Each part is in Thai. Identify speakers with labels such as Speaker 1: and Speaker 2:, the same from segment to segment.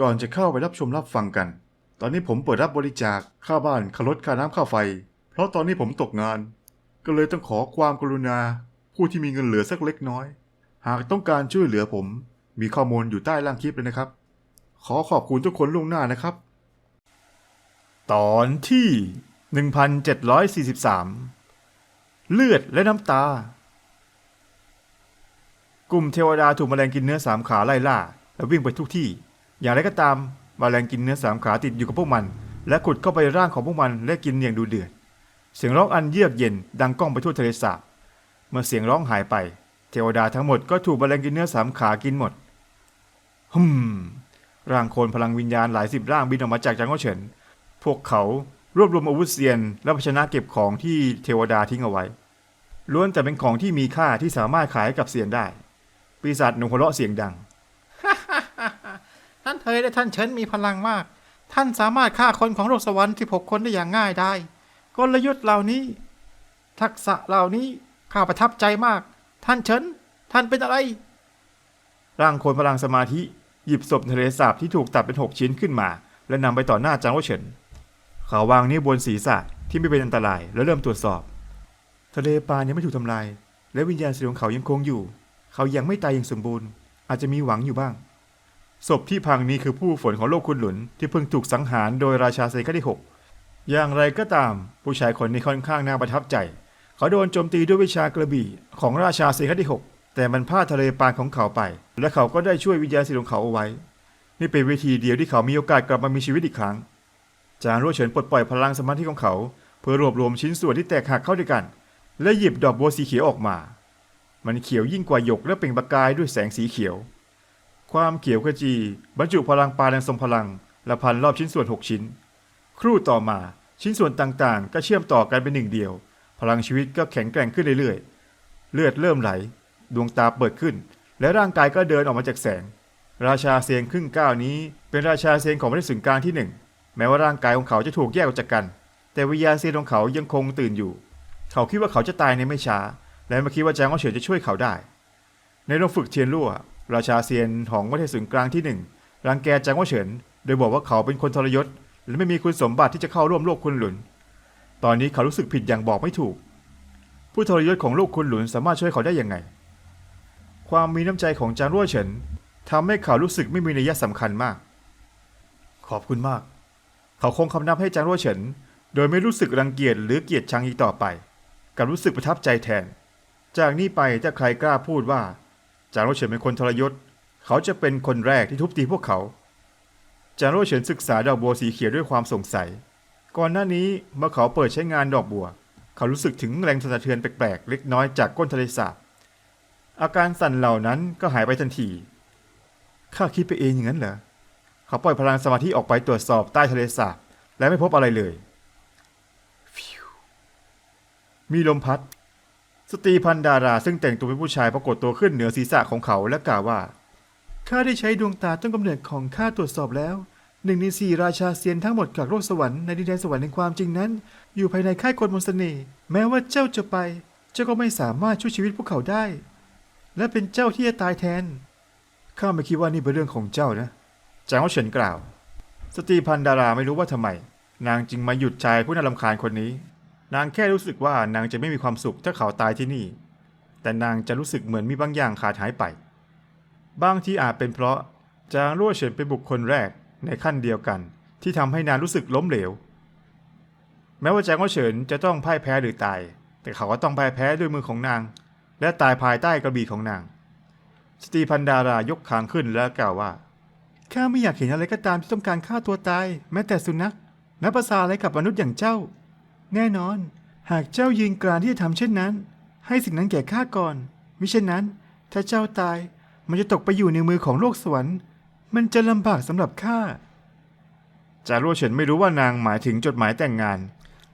Speaker 1: ก่อนจะเข้าไปรับชมรับฟังกัน ตอนนี้ผมเปิดรับบริจาคค่าบ้านค่ารถค่าน้ำค่าไฟ เพราะตอนนี้ผมตกงาน ก็เลยต้องขอความกรุณา ผู้ที่มีเงินเหลือสักเล็กน้อย หากต้องการช่วยเหลือผม มีข้อมูลอยู่ใต้ล่างคลิปเลยนะครับ ขอขอบคุณทุกคนล่วงหน้านะครับ ตอนที่ 1743 เลือดและน้ำตา กลุ่มเทวดาถูกแมลงกินเนื้อสามขาไล่ล่า และวิ่งไปทุกที่ อย่างไรก็ตามแมลงกินเนื้อสามขาติดอยู่กับพวกมัน และขุดเข้าไปในร่างของพวกมันและกินอย่างดูเดือด เสียงร้องอันเยือกเย็นดังก้องไปทั่วทะเลสาบเมื่อเสียงร้องหายไป เทวดาทั้งหมดก็ถูกแมลงกินเนื้อสามขากินหมดฮึมร่างโคลนพลังวิญญาณหลายสิบร่างบินออกมาจากจังหวัดเฉิน พวกเขารวบรวมอาวุธเซียน และภาชนะเก็บของที่เทวดาทิ้งเอาไว้ ล้วนแต่เป็นของที่มีค่าที่สามารถขายกับเซียนได้ ปีศาจหนุ่มหัวเราะเสียงดัง
Speaker 2: เทยและท่านเฉินมีพลังมาก ท่านสามารถฆ่าคนของโลกสวรรค์16 คนได้อย่างง่ายได้ กลยุทธ์เหล่านี้ ทักษะเหล่านี้ข้าประทับใจมาก ท่านเฉิน ท่านเป็นอะไร
Speaker 1: ร่างโคนพลังสมาธิหยิบศพทะเลสาบที่ถูกตัดเป็นหกชิ้นขึ้นมา และนำไปต่อหน้าจางหวเฉิน เขาวางนิ้วบนศีรษะที่ไม่เป็นอันตรายแล้วเริ่มตรวจสอบ ทะเลปานยังไม่ถูกทำลาย และวิญญาณสีของเขายังคงอยู่ เขายังไม่ตายอย่างสมบูรณ์ อาจจะมีหวังอยู่บ้าง ศพที่พังนี้คือผู้ฝนของโลกคุณหลุน ที่เพิ่งถูกสังหารโดยราชาเซนที่หกอย่างไรก็ตาม ผู้ชายคนนี้ค่อนข้างน่าประทับใจ เขาโดนโจมตีด้วยวิชากระบี่ของราชาเซนที่หกแต่มันพลาดทะเลปานของเขาไป และเขาก็ได้ช่วยวิญญาณสีของเขาเอาไว้ นี่เป็นวิธีเดียวที่เขามีโอกาสกลับมามีชีวิตอีกครั้ง จางรั่วเฉินปลดปล่อยพลังสมาธิของเขา เพื่อรวบรวมชิ้นส่วนที่แตกหักเข้าด้วยกัน และหยิบดอกบัวสีเขียวออกมา มันเขียวยิ่งกว่าหยกและเปล่งประกายด้วยแสงสีเขียว ความเขียวขจี บรรจุพลังปาแรงทรงพลัง และพันรอบชิ้นส่วน 6 ชิ้น ครู่ต่อมาชิ้นส่วนต่างๆ ก็เชื่อมต่อกันเป็นหนึ่งเดียว พลังชีวิตก็แข็งแกร่งขึ้นเรื่อยๆ เลือดเริ่มไหล ดวงตาเปิดขึ้น และร่างกายก็เดินออกมาจากแสง ราชาเซียนครึ่งก้าวนี้ เป็นราชาเซียนของพระสุนกลางที่หนึ่งแม้ว่าร่างกายของเขาจะถูกแยกออกจากกัน แต่วิญญาณเซียนของเขายังคงตื่นอยู่ เขาคิดว่าเขาจะตายในไม่ช้า และไม่คิดว่าจางอ้อเฉินจะช่วยเขาได้ ในโรงฝึกเทียนรั่ว ราชาเซียนของประเทศศูนย์กลางที่หนึ่งรังแกจางอ้อเฉิน โดยบอกว่าเขาเป็นคนทรยศ และไม่มีคุณสมบัติที่จะเข้าร่วมโลกคุณหลุน ตอนนี้เขารู้สึกผิดอย่างบอกไม่ถูก ผู้ทรยศของโลกคุณหลุนสามารถช่วยเขาได้ยังไง ความมีน้ำใจของจางรั่วเฉินทำให้เขารู้สึกไม่มีนัยสำคัญมาก ขอบคุณมาก เขาคงคำนับให้จางรั่วเฉิน โดยไม่รู้สึกรังเกียจหรือเกลียดชังอีกต่อไปกับรู้สึกประทับใจแทน จากนี้ไปถ้าใครกล้าพูดว่า จางโรเฉินเป็นคนทรยศ เขาจะเป็นคนแรกที่ทุบตีพวกเขา จางโรเฉินศึกษาดอกบัวสีเขียวด้วยความสงสัย ก่อนหน้านี้เมื่อเขาเปิดใช้งานดอกบัว เขารู้สึกถึงแรงสั่นสะเทือนแปลกๆ เล็กน้อยจากก้นทะเลสาบ อาการสั่นเหล่านั้นก็หายไปทันที ข้าคิดไปเองอย่างนั้นเหรอ เขาปล่อยพลังสมาธิออกไปตรวจสอบใต้ทะเลสาบและไม่พบอะไรเลย มีลมพัด สตรีพันดาราซึ่งแต่งตัวเป็นผู้ชายปรากฏตัวขึ้นเหนือศีรษะของเขาและกล่าวว่า ข้าได้ใช้ดวงตาต้นกำเนิดของข้าตรวจสอบแล้ว หนึ่งในสี่ราชาเซียนทั้งหมดจากโลกสวรรค์ในดินแดนสวรรค์แห่งความจริงนั้น อยู่ภายในค่ายคนมนต์เสน่ห์แม้ว่าเจ้าจะไป เจ้าก็ไม่สามารถช่วยชีวิตพวกเขาได้ และเป็นเจ้าที่จะตายแทน ข้าไม่คิดว่านี่เป็นเรื่องของเจ้านะ จางเฉินกล่าว สตรีพันดาราไม่รู้ว่าทำไม นางจึงมาหยุดชายผู้น่ารำคาญคนนี้ นางแค่รู้สึกว่านางจะไม่มีความสุขถ้าเขาตายที่นี่ แต่นางจะรู้สึกเหมือนมีบางอย่างขาดหายไป บางที่อาจเป็นเพราะจางรั่วเฉินเป็นบุคคลแรกในขั้นเดียวกัน ที่ทำให้นางรู้สึกล้มเหลว แม้ว่าจางรั่วเฉินจะต้องพ่ายแพ้หรือตาย แต่เขาก็ต้องพ่ายแพ้ด้วยมือของนาง และตายภายใต้กระบี่ของนาง สตีพันดารายกขางขึ้นและกล่าวว่าข้าไม่อยากเห็นอะไรก็ตามที่ต้องการฆ่าตัวตาย แม้แต่สุนัขนับภาษาอะไรกับมนุษย์อย่างเจ้า แน่นอน หากเจ้ายืนกรานที่จะทำเช่นนั้น ให้สิ่งนั้นแก่ข้าก่อนมิเช่นนั้น ถ้าเจ้าตายมันจะตกไปอยู่ในมือของโลกสวรรค์ มันจะลำบากสำหรับข้าจารั่วเฉินไม่รู้ว่านางหมายถึงจดหมายแต่งงาน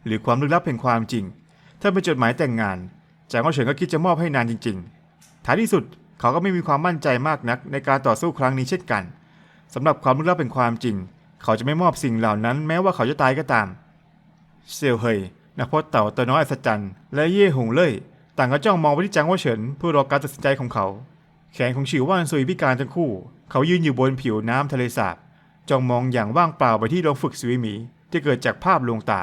Speaker 1: หรือความลึกลับแห่งความจริง ถ้าเป็นจดหมายแต่งงานจางรั่วเฉินก็คิดจะมอบให้นางจริง ๆ ท้ายที่สุดเขาก็ไม่มีความมั่นใจมากนักในการต่อสู้ครั้งนี้เช่นกันสำหรับความลึกลับเป็นความจริง เขาจะไม่มอบสิ่งเหล่านั้น แม้ว่าเขาจะตายก็ตาม เซียวเฮยนักพจน์เต่าตัวน้อยอัศจรรย์และเย่หงเล่ยต่างก็จ้องมองไปที่จางว่าเฉินเพื่อรอการตัดสินใจของเขา แขนของฉิวว่านซุยพิการทั้งคู่ เขายืนอยู่บนผิวน้ำทะเลสาบจ้องมองอย่างว่างเปล่าไปที่โรงฝึกสวิหมีที่เกิดจากภาพลวงตา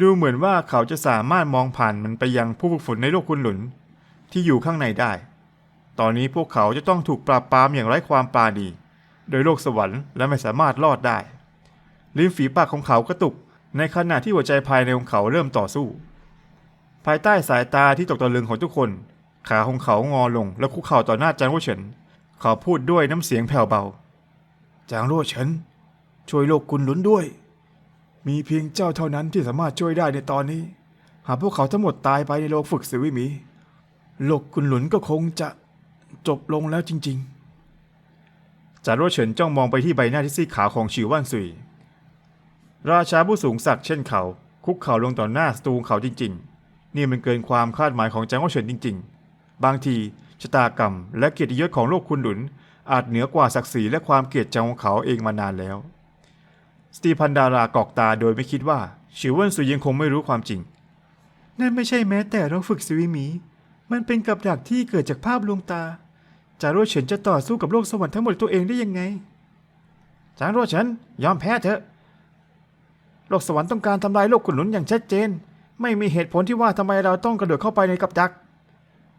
Speaker 1: ดูเหมือนว่าเขาจะสามารถมองผ่านมันไปยังผู้ฝึกฝนในโลกคุณหลุน ที่อยู่ข้างในได้ ตอนนี้พวกเขาจะต้องถูกปราบปรามอย่างไร้ความปราณีโดยโลกสวรรค์และไม่สามารถรอดได้ ลิ้นฝีปากของเขากระตุก ในขณะที่หัวใจภายในของเขาเริ่มต่อสู้ ภายใต้สายตาที่ตกตะลึงของทุกคน ขาของเขางอลงและคุกเข่าต่อหน้าจางโรเฉินเขาพูดด้วยน้ำเสียงแผ่วเบา จางโรเฉินช่วยโลกคุณหลุนด้วย มีเพียงเจ้าเท่านั้นที่สามารถช่วยได้ในตอนนี้ หากพวกเขาทั้งหมดตายไปในโลกฝึกสวิมี โลกคุณหลุนก็คงจะจบลงแล้วจริง ๆจารโรเฉินจ้องมองไปที่ใบหน้าที่ซีขาวของชิวว่านซุย ราชาผู้สูงศักดิ์เช่นเขา คุกเข่าลงต่อหน้าสตูงเขาจริง ๆ นี่มันเกินความคาดหมายของจางโรเฉินจริง ๆ บางทีชะตากรรม และเกียรติยศของโลกคุณหลุน อาจเหนือกว่าศักดิ์ศรีและความเกลียดชังของเขาเองมานานแล้ว สตีพันดารากอกตาโดยไม่คิดว่าชิวเวินซุยยังคงไม่รู้ความจริง นั่นไม่ใช่แม้แต่เราฝึกสวิมี มันเป็นกับดักที่เกิดจากภาพลวงตา จางโรเฉินจะต่อสู้กับโลกสวรรค์ทั้งหมดตัวเองได้ยังไง จางโรเฉินยอมแพ้เถอะ โลกสวรรค์ต้องการทำลายโลกขุนหนุนอย่างชัดเจน ไม่มีเหตุผลที่ว่าทำไมเราต้องกระโดดเข้าไปในกับดัก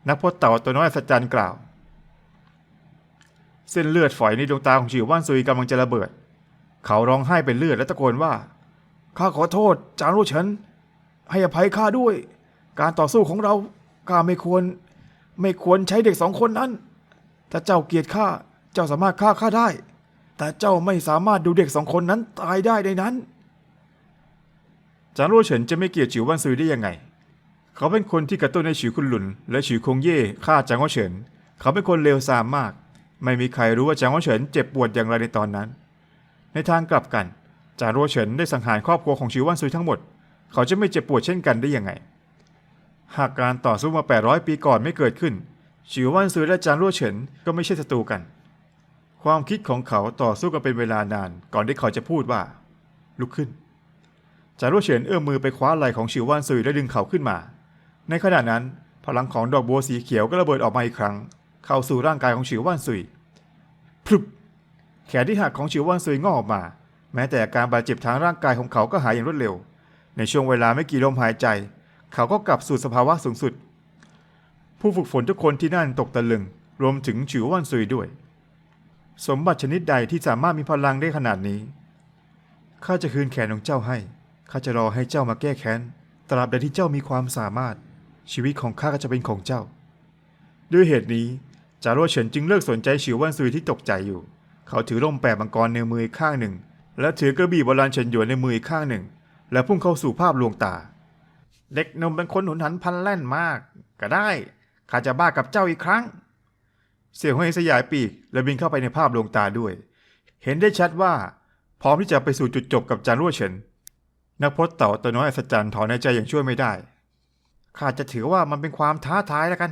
Speaker 1: นักพจน์เต่าตัวน้อยสัจจันกล่าว เส้นเลือดฝอยในดวงตาของฉิวว่านซุยกำลังจะระเบิด เขาร้องไห้เป็นเลือดและตะโกนว่าข้าขอโทษจางโรเฉินให้อภัยข้าด้วย การต่อสู้ของเราข้าไม่ควร ไม่ควรใช้เด็กสองคนนั้น ถ้าเจ้าเกลียดข้าเจ้าสามารถฆ่าข้าได้ แต่เจ้าไม่สามารถดูเด็กสองคนนั้นตายได้ในนั้น จางโรเฉินจะไม่เกลียดฉิววันซุยได้ยังไง เขาเป็นคนที่กระตุ้นให้ฉิวคุนหลุน และฉิวคงเย่ฆ่าจางโรเฉิน เขาเป็นคนเลวทรามมาก ไม่มีใครรู้ว่าจางโรเฉินเจ็บปวดอย่างไรในตอนนั้น ในทางกลับกันจางโรเฉินได้สังหารครอบครัวของฉิววันซุยทั้งหมด เขาจะไม่เจ็บปวดเช่นกันได้ยังไง หากการต่อสู้มา 800 ปีก่อนไม่เกิดขึ้นฉิววันซุยและจางโรเฉินก็ไม่ใช่ศัตรูกัน ความคิดของเขาต่อสู้กันเป็นเวลานาน ก่อนที่เขาจะพูดว่า ลุกขึ้น จารวเฉินเอื้อมมือไปคว้าไหล่ของฉิวว่านซุยและดึงเขาขึ้นมา ในขณะนั้นพลังของดอกบัวสีเขียวก็ระเบิดออกมาอีกครั้ง เข้าสู่ร่างกายของฉิวว่านซุยพรึบแขนที่หักของฉิวว่านซุยงอกออกมา แม้แต่อาการบาดเจ็บทางร่างกายของเขาก็หายอย่างรวดเร็ว ในช่วงเวลาไม่กี่ลมหายใจ เขาก็กลับสู่สภาวะสูงสุด ผู้ฝึกฝนทุกคนที่นั่นตกตะลึง รวมถึงฉิวว่านซุยด้วย สมบัติชนิดใดที่สามารถมีพลังได้ขนาดนี้ข้าจะคืนแขนของเจ้าให้ ข้าจะรอให้เจ้ามาแก้แค้น ตราบใดที่เจ้ามีความสามารถ ชีวิตของข้าก็จะเป็นของเจ้า ด้วยเหตุนี้ จารวเฉินจึงเลิกสนใจฉิววันซุยที่ตกใจอยู่ เขาถือร่มแปดมังกรในมือข้างหนึ่ง และถือกระบี่โบราณเฉินหยวนในมือข้างหนึ่ง และพุ่งเข้าสู่ภาพลวงตา เด็กนมเป็นคนหนุนหันพันแล่นมาก ก็ได้ ข้าจะบ้ากับเจ้าอีกครั้ง เสี่ยวเฮยสยายปีกและบินเข้าไปในภาพลวงตาด้วย เห็นได้ชัดว่า พร้อมที่จะไปสู่จุดจบกับจารั่วเฉิน นักพจน์เต่าตัวน้อยอัศจรรย์ถอนในใจอย่างช่วยไม่ได้ ข้าจะถือว่ามันเป็นความท้าทายแล้วกัน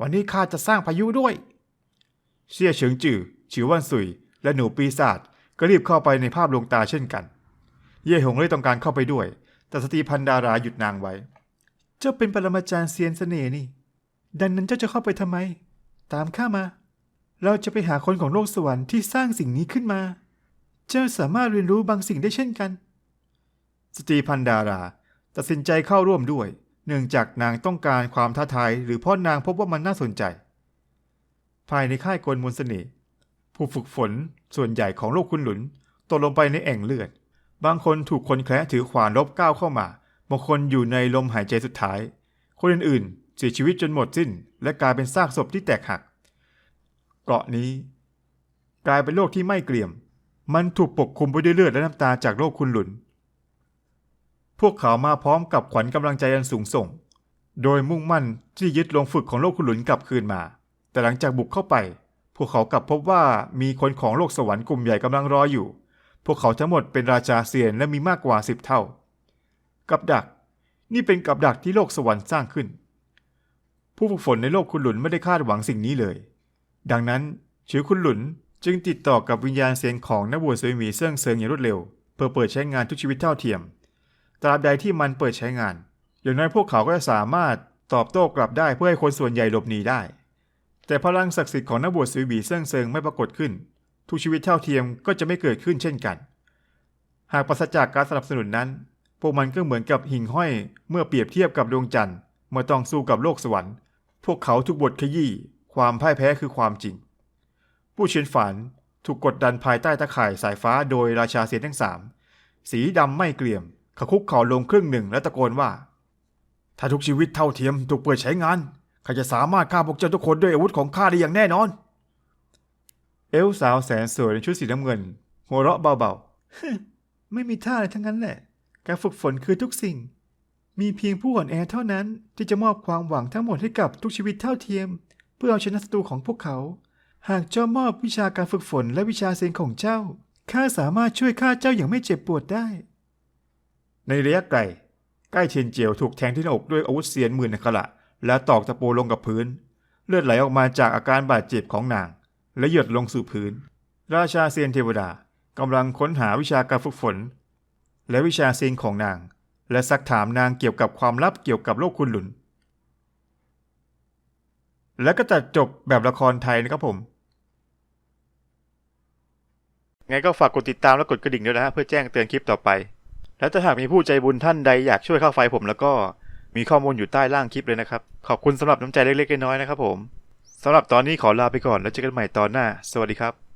Speaker 1: วันนี้ข้าจะสร้างพายุด้วย เสี่ยเฉิงจื่อฉิววันสุย และหนูปีศาจก็รีบเข้าไปในภาพลวงตาเช่นกัน เย่หงเลยต้องการเข้าไปด้วย แต่สตีพันดาราหยุดนางไว้ เจ้าเป็นปรมาจารย์เซียนเสน่ห์นี่ ดังนั้นเจ้าจะเข้าไปทำไม ตามข้ามา เราจะไปหาคนของโลกสวรรค์ที่สร้างสิ่งนี้ขึ้นมา เจ้าสามารถเรียนรู้บางสิ่งได้เช่นกัน สตรีพันดารา ตัดสินใจเข้าร่วมด้วย เนื่องจากนางต้องการความท้าทายหรือเพราะนางพบว่ามันน่าสนใจ ภายในค่ายกลมนเสน่ห์ผู้ฝึกฝนส่วนใหญ่ของโลกคุณหลุนตกลงไปในแอ่งเลือด บางคนถูกคนแคระถือขวานรบก้าวเข้ามาบางคนอยู่ในลมหายใจสุดท้าย คนอื่นๆเสียชีวิตจนหมดสิ้น และกลายเป็นซากศพที่แตกหัก เกาะนี้ กลายเป็นโลกที่ไม่เกลี่ยม มันถูกปกคลุมไปด้วยเลือดและน้ำตาจากโลกคุณหลุน พวกเขามาพร้อมกับขวัญกำลังใจอันสูงส่ง โดยมุ่งมั่นที่ยึดลงฝึกของโลกคุณหลุนกลับคืนมา แต่หลังจากบุกเข้าไป พวกเขากลับพบว่ามีคนของโลกสวรรค์กลุ่มใหญ่กำลังรออยู่ พวกเขาทั้งหมดเป็นราชาเซียนและมีมากกว่าสิบเท่า กับดัก นี่เป็นกับดักที่โลกสวรรค์สร้างขึ้น ผู้ฝึกฝนในโลกคุณหลุนไม่ได้คาดหวังสิ่งนี้เลย ดังนั้นชิวคุณหลุนจึงติดต่อกับวิญญาณเซียนของนักบวชสวยหมีเสื่องเซิงอย่างรวดเร็ว เพื่อเปิดใช้งานทุกชีวิตเท่าเทียม ตราบใดที่มันเปิดใช้งาน อย่างน้อยพวกเขาก็จะสามารถตอบโต้กลับได้เพื่อให้คนส่วนใหญ่หลบหนีได้ แต่พลังศักดิ์สิทธิ์ของนักบวชสวยหมีเสื่องเซิงไม่ปรากฏขึ้น ทุกชีวิตเท่าเทียมก็จะไม่เกิดขึ้นเช่นกัน หากปราศจากการสนับสนุนนั้น พวกมันก็เหมือนกับหิ่งห้อยเมื่อเปรียบเทียบกับดวงจันทร์เมื่อต้องสู้กับโลกสวรรค์ พวกเขาถูกบทขยี้ความพ่ายแพ้คือความจริง ผู้เชียนฝันถูกกดดันภายใต้ตะข่ายสายฟ้าโดยราชาเสียนทั้งสามสีดำไม่เกลี่ยม เขาคุกเข่าลงครึ่งหนึ่งและตะโกนว่า ถ้าทุกชีวิตเท่าเทียมถูกเปิดใช้งานข้าจะสามารถฆ่าพวกเจ้าทุกคนด้วยอาวุธของข้าได้อย่างแน่นอน เอลสาวแสนสวยในชุดสีน้ำเงิน หัวเราะเบาๆ ไม่มีท่าอะไรทั้งนั้นแหละ การฝึกฝนคือทุกสิ่ง มีเพียงผู้อ่อนแอเท่านั้นที่จะมอบความหวังทั้งหมดให้กับทุกชีวิตเท่าเทียม เพื่อเอาชนะศัตรูของพวกเขา หากเจ้ามอบวิชาการฝึกฝนและวิชาเซนของเจ้าข้าสามารถช่วยข้าเจ้าอย่างไม่เจ็บปวดได้ ในระยะไกล ใกล้เทียนเจียวถูกแทงที่หน้าอกด้วยอาวุธเสียนหมื่นอัคระและตอกตะปูลงกับพื้น เลือดไหลออกมาจากอาการบาดเจ็บของนาง และหยดลงสู่พื้น ราชาเซียนเทวดากำลังค้นหาวิชาการฝึกฝน และวิชาเซียนของนาง และซักถามนางเกี่ยวกับความลับเกี่ยวกับโลกคุณหลุน และก็ตัดจบแบบละครไทยนะครับผมไงก็ฝากกดติดตามและกดกระดิ่งด้วยนะฮะเพื่อแจ้งเตือนคลิปต่อไป และถ้าหากมีผู้ใจบุญท่านใดอยากช่วยค่าไฟผมแล้วก็มีข้อมูลอยู่ใต้ล่างคลิปเลยนะครับ ขอบคุณสำหรับน้ำใจเล็กๆน้อยๆนะครับผมสำหรับตอนนี้ขอลาไปก่อนแล้วเจอกันใหม่ตอนหน้า สวัสดีครับ